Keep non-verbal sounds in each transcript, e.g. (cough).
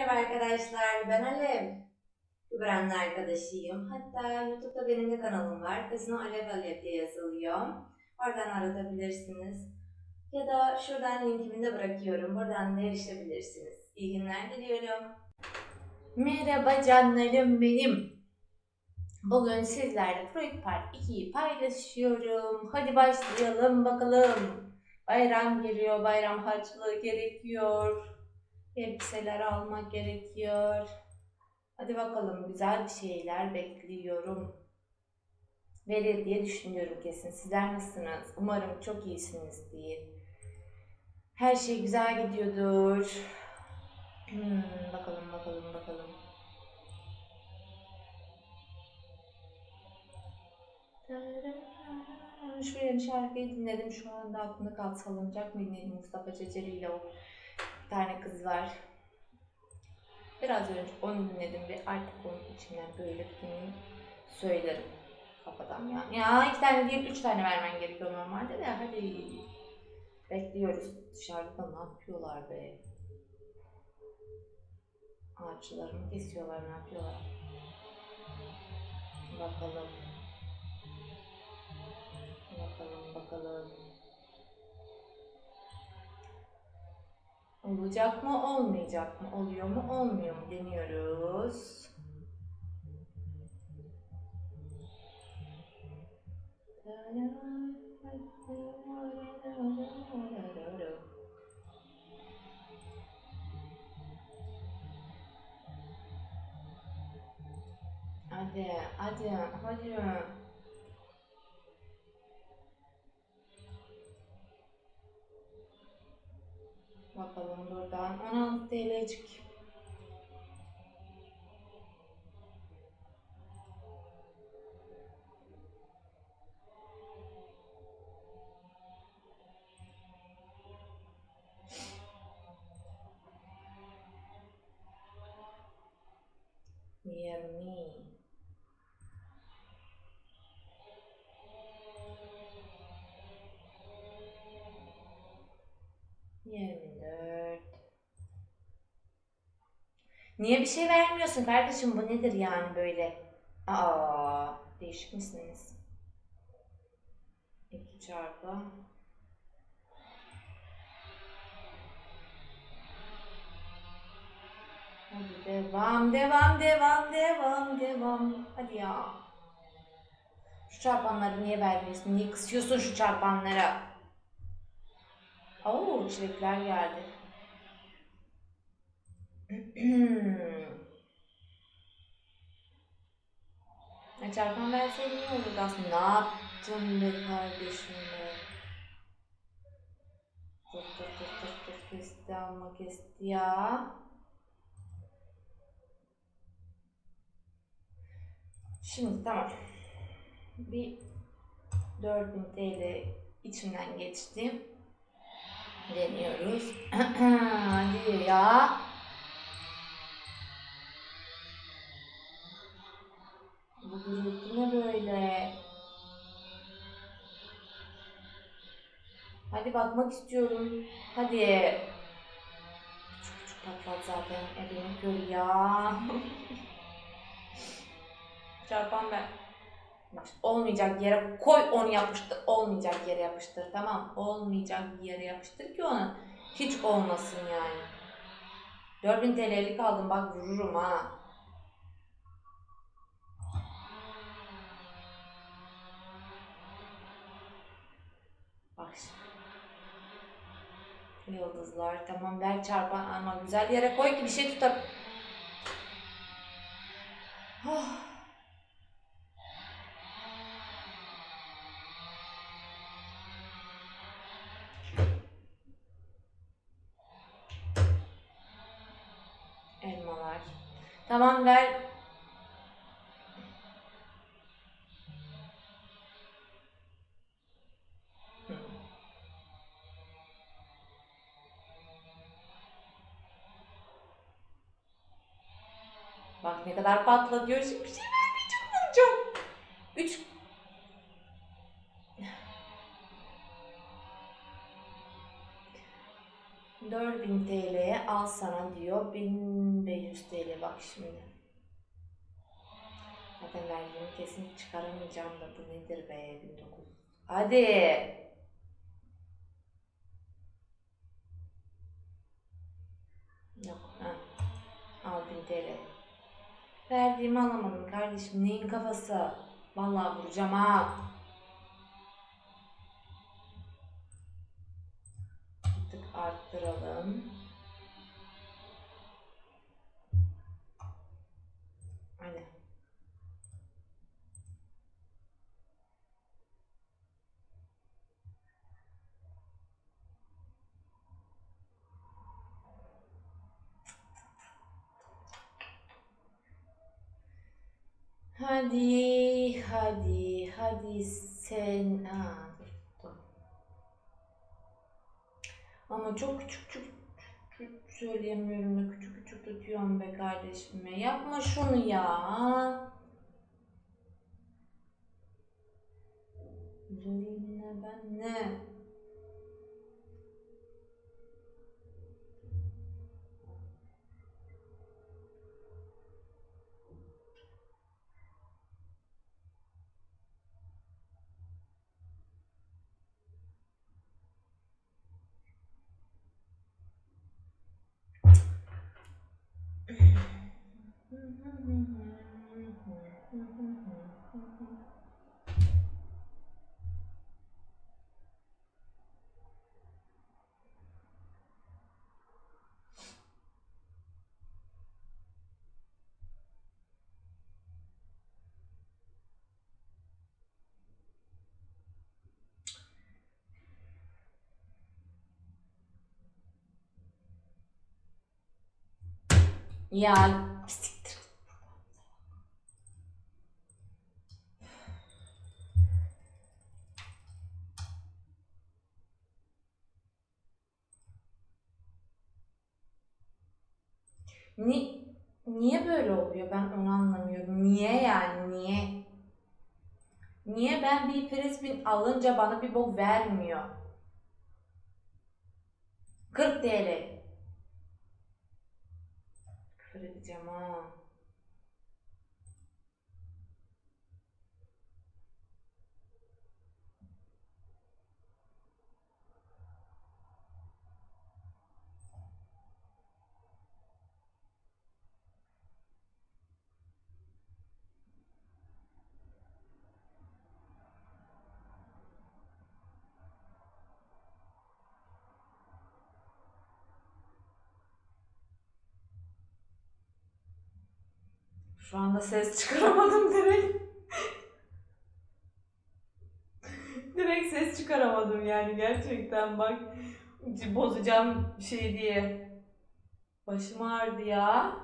Merhaba arkadaşlar, ben Alev. Gübren'in arkadaşıyım. Hatta YouTube'da benim de kanalım var. Kızına Alev Alev diye yazılıyor. Oradan aratabilirsiniz. Ya da şuradan linkimi de bırakıyorum. Buradan da erişebilirsiniz. İyi günler diliyorum. Merhaba canlarım benim. Bugün sizlerle Fruit Part 2'yi paylaşıyorum. Hadi başlayalım bakalım. Bayram geliyor, bayram harçlığı gerekiyor. Elbiseler almak gerekiyor. Hadi bakalım güzel bir şeyler bekliyorum. Verir diye düşünüyorum kesin. Sizler nasılsınız? Umarım çok iyisiniz diye. Her şey güzel gidiyordur. Hmm, bakalım bakalım bakalım. Şu yeni şarkıyı dinledim. Şu anda aklımda kaldı. Salıncak mı dinledim Mustafa Ceceli ile o bir tane kız var. Biraz önce onu dinledim ve artık onun içinden böyle gün söylerim kafadan ya. Ya iki tane değil üç tane vermen gerekiyor normalde de hadi. Bekliyoruz. Dışarıda ne yapıyorlar be? Ağaçları mı kesiyorlar ne yapıyorlar? Bakalım. Bakalım bakalım. Olacak mı, olmayacak mı? Oluyor mu, olmuyor mu? Deniyoruz. Hadi, hadi, hadi. tênis Niye bir şey vermiyorsun kardeşim? Bu nedir yani böyle? Aa, değişik misiniz? 2 çarpı. Hadi devam, devam, devam, devam, devam. Hadi ya. Şu çarpanları niye vermiyorsun? Niye kısıyorsun şu çarpanlara? Oo, çilekler geldi. Çarpan verseydin iyi olurdu aslında. Ne yaptın be kardeşim be? Dur dur dur dur dur kesti ama kesti ya. Şimdi tamam. Bir 4000 TL içimden geçti. Deniyoruz. (clears throat) Hadi ya. Hadi bakmak istiyorum. Hadi. Küçük küçük patlat zaten. Elini kör ya. (laughs) Çarpan. Bak olmayacak yere koy onu yapıştır. Olmayacak yere yapıştır. Tamam. Olmayacak yere yapıştır ki onu. Hiç olmasın yani. 4000 TL'lik aldım bak vururum ha. Yıldızlar tamam ver çarpan ama güzel yere koy ki bir şey tutar. Oh. Elmalar. Tamam ver. Kadar patlatıyor. Şimdi bir şey vermeyeceğim bulacağım. Üç. Bin TL'ye al sana diyor. 1500 TL bak şimdi. Zaten vergimi kesin çıkaramayacağım da bu nedir be 1900. Hadi. Yok. Ha. 6000 TL. Verdiğimi alamadım kardeşim. Neyin kafası? Vallahi vuracağım ha. Bir tık arttıralım. Hadi. Hadi, hadi, hadi sen. Dur. Ama çok küçük küçük küçük söyleyemiyorum da küçük küçük tutuyorum be kardeşime. Yapma şunu ya. Zorun ne ben ne? Yeah. Ni niye böyle oluyor ben onu anlamıyorum. Niye yani niye? Niye ben bir frisbee alınca bana bir bok vermiyor? 40 TL. Küfür edeceğim ha. Şu anda ses çıkaramadım direkt. direkt ses çıkaramadım yani gerçekten bak. Bozacağım şey diye. Başım ağrıdı ya.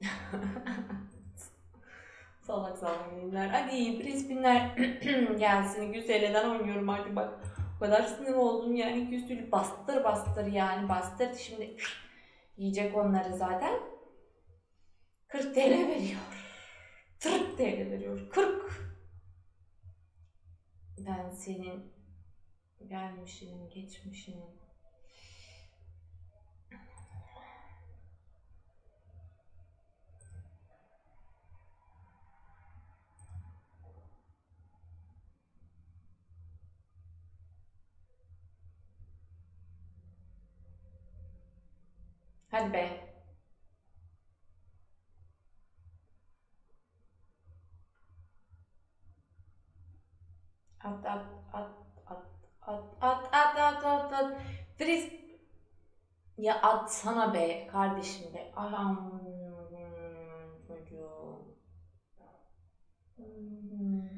(laughs) salak salak yayınlar. Hadi frisbinler (clears throat) gelsin. 200 TL'den oynuyorum artık bak. Kadar sinir oldum yani 200 TL bastır bastır yani bastır. Şimdi yiyecek onları zaten. 40 TL veriyor. 40 TL veriyor. 40. Ben senin gelmişinin, geçmişinin Hadi be. At at at at at at at at at at. Fris. Ya atsana be kardeşim be. Aham çocuğum.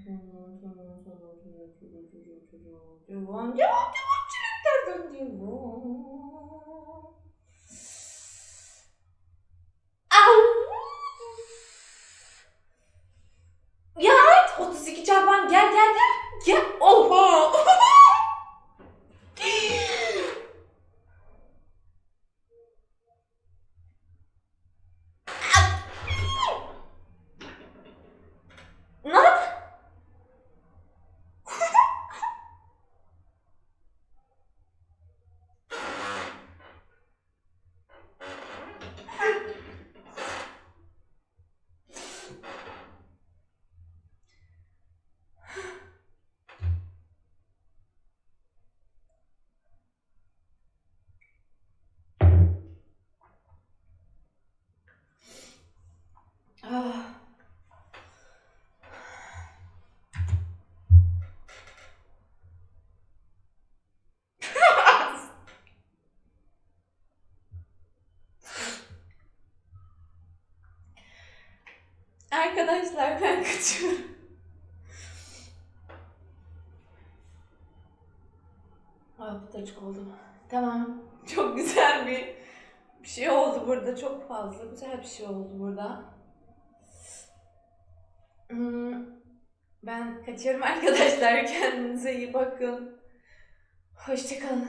Cuvan, cuvan, cuvan, çileklerden arkadaşlar ben kaçıyorum. Ay bu da açık oldu. Tamam. Çok güzel bir bir şey oldu burada. Çok fazla güzel bir şey oldu burada. Hmm, Ben kaçıyorum (laughs) arkadaşlar. Kendinize iyi bakın. Hoşçakalın.